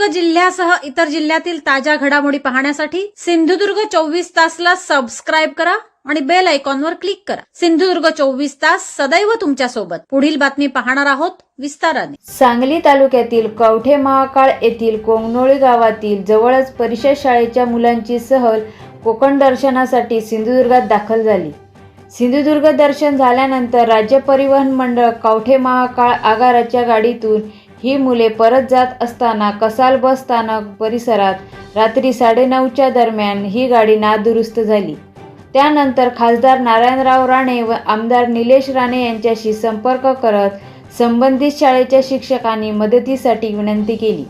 इतर जिल्ह्यातील ताज्या घडामोडी पाहण्यासाठी सिंधुदुर्ग चोवीस तासला सबस्क्राईब करा आणि बेल आयकॉनवर क्लिक करा. सिंधुदुर्ग चोवीस तास सदैव तुमच्यासोबत पुढील बातमी पाहणार आहोत विस्ताराने. सांगली तालुक्यातील कवठे महाकाळ येथील कोंगनोळी गावातील जवळच परिषद शाळेच्या मुलांची सहल कोकण दर्शनासाठी सिंधुदुर्गात दाखल झाली. सिंधुदुर्ग दर्शन झाल्यानंतर राज्य परिवहन मंडळ कवठे महाकाळ आगाराच्या गाडीतून ही मुले परत जात असताना कसाल बस स्थानक परिसरात रात्री साडेनऊच्या दरम्यान ही गाडी नादुरुस्त झाली. त्यानंतर खासदार नारायणराव राणे व आमदार निलेश राणे यांच्याशी संपर्क करत संबंधित शाळेच्या शिक्षकांनी मदतीसाठी विनंती केली.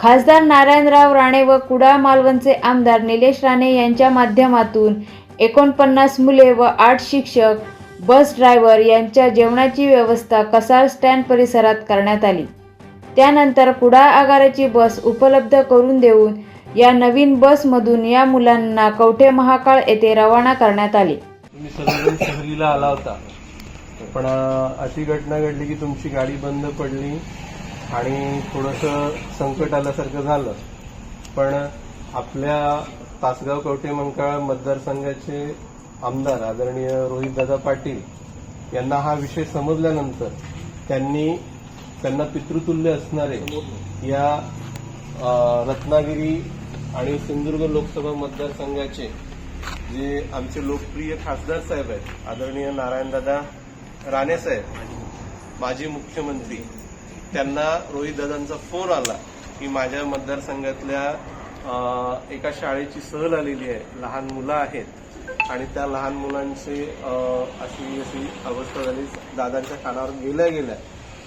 खासदार नारायणराव राणे व कुडाळ मालवणचे आमदार निलेश राणे यांच्या माध्यमातून एकोणपन्नास मुले व आठ शिक्षक बस ड्रायव्हर यांच्या जेवणाची व्यवस्था कसार स्टँड परिसरात करण्यात आली. त्यानंतर कुडाळ आगाराची बस उपलब्ध करून देऊन या नवीन बसमधून या मुलांना कवठे महाकाळ येथे रवाना करण्यात आले. तुम्ही सर्वजण सहलीला आला होता. पण अशी घटना घडली की तुमची गाडी बंद पडली आणि थोडंसं संकट आल्यासारखं झालं. पण आपल्या तासगाव कवठे महाकाळ मतदारसंघाचे आमदार आदरणीय रोहितदादा पाटील यांना हा विषय समजल्यानंतर त्यांनी त्यांना पितृतुल्य असणारे या रत्नागिरी आणि सिंधुदुर्ग लोकसभा मतदारसंघाचे जे आमचे लोकप्रिय खासदार साहेब आहेत आदरणीय नारायणदादा राणेसाहेब माजी मुख्यमंत्री त्यांना रोहितदादांचा फोन आला की माझ्या मतदारसंघातल्या एका शाळेची सहल आलेली आहे लहान मुलं आहेत. आणि त्या लहान मुलांची अशी अशी अवस्था झाली. दादांच्या कानावर गेल्या गेल्या.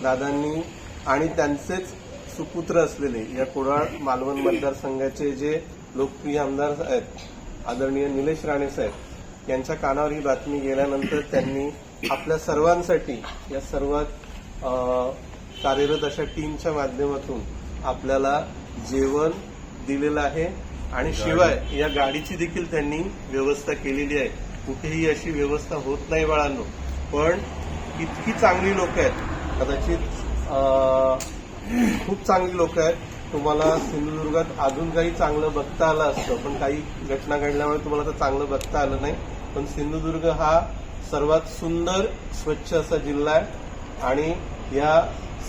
दादांनी आणि त्यांचेच सुपुत्र असलेले या कुडाळ मालवण मतदारसंघाचे जे लोकप्रिय आमदार आहेत आदरणीय निलेश राणे साहेब यांच्या कानावर ही बातमी गेल्यानंतर त्यांनी आपल्या सर्वांसाठी या सर्वात कार्यरत अशा टीमच्या माध्यमातून आपल्याला जेवण दिलेलं आहे. आणि शिवाय या गाडीची देखील त्यांनी व्यवस्था केलेली आहे. कुठेही अशी व्यवस्था होत नाही बाळांनो. पण इतकी चांगली लोक आहेत. कदाचित खूप चांगली लोक आहेत. तुम्हाला सिंधुदुर्गात अजून काही चांगलं बघता आलं असतं पण काही घटना घडल्यामुळे तुम्हाला तर चांगलं बघता आलं नाही. पण सिंधुदुर्ग हा सर्वात सुंदर स्वच्छ असा जिल्हा आहे. आणि या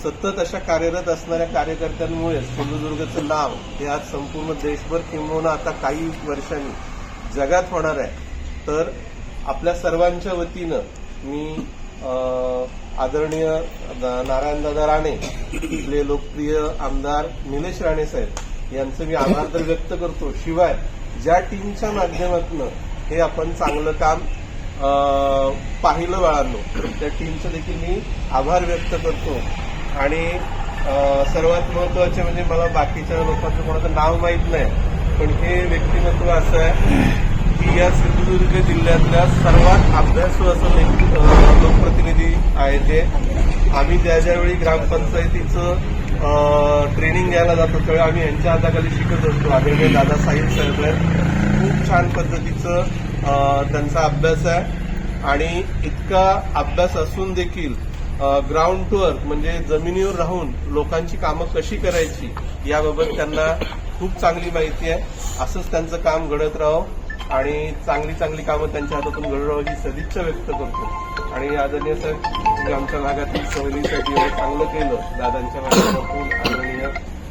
सतत अशा कार्यरत असणाऱ्या कार्यकर्त्यांमुळे सिंधुदुर्गचं नाव हे आज संपूर्ण देशभर किंबहुना आता काही वर्षांनी जगात होणार आहे. तर आपल्या सर्वांच्या वतीनं मी आदरणीय नारायणदादा राणे इथले लोकप्रिय आमदार निलेश राणे साहेब यांचं मी आभार तर व्यक्त करतो. शिवाय ज्या टीमच्या माध्यमातून हे आपण चांगलं काम पाहिलं बाळांनो त्या टीमचं देखील मी आभार व्यक्त करतो. आणि सर्वात महत्त्वाचे म्हणजे मला बाकीच्या लोकांचं कोणाचं नाव माहीत नाही पण हे व्यक्तिमत्व असं आहे की या सिंधुदुर्ग जिल्ह्यातल्या सर्वात अभ्यासू असं लोकप्रतिनिधी आहे ते. आम्ही त्या ज्यावेळी ग्रामपंचायतीचं ट्रेनिंग घ्यायला जातो त्यावेळी आम्ही यांच्या हाताखाली शिकत असतो आदरणीय दादा साहिल साहेब आहेत. खूप छान पद्धतीचं त्यांचा अभ्यास आहे. आणि इतका अभ्यास असून देखील ग्राउंड टूअर म्हणजे जमिनीवर राहून लोकांची कामं कशी करायची याबाबत त्यांना खूप चांगली माहिती आहे. असंच त्यांचं काम घडत राहो आणि चांगली चांगली कामं त्यांच्या हातातून घडत राहो ही सदिच्छा व्यक्त करतो. आणि आदरणीय साहेब आमच्या भागातील सहलीसाठी एवढं चांगलं केलं. दादांच्या माध्यमातून आदरणीय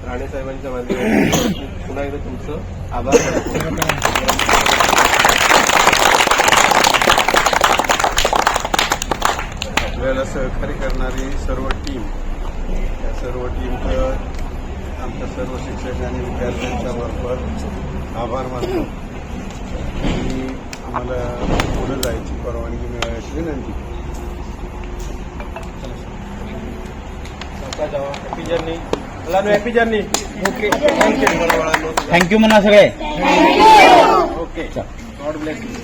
राणे साहेबांच्या माध्यमातून पुन्हा एकदा तुमचं आभार. आपल्याला सहकार्य करणारी सर्व टीम या सर्व टीमचं आमच्या सर्व शिक्षक आणि विद्यार्थ्यांच्या मार्फत आभार मानतो. आणि आम्हाला पुढे जायची परवानगी मिळाल्याची विनंती. Happy journey okay thank you thank you म्हणा सगळे. Okay God bless you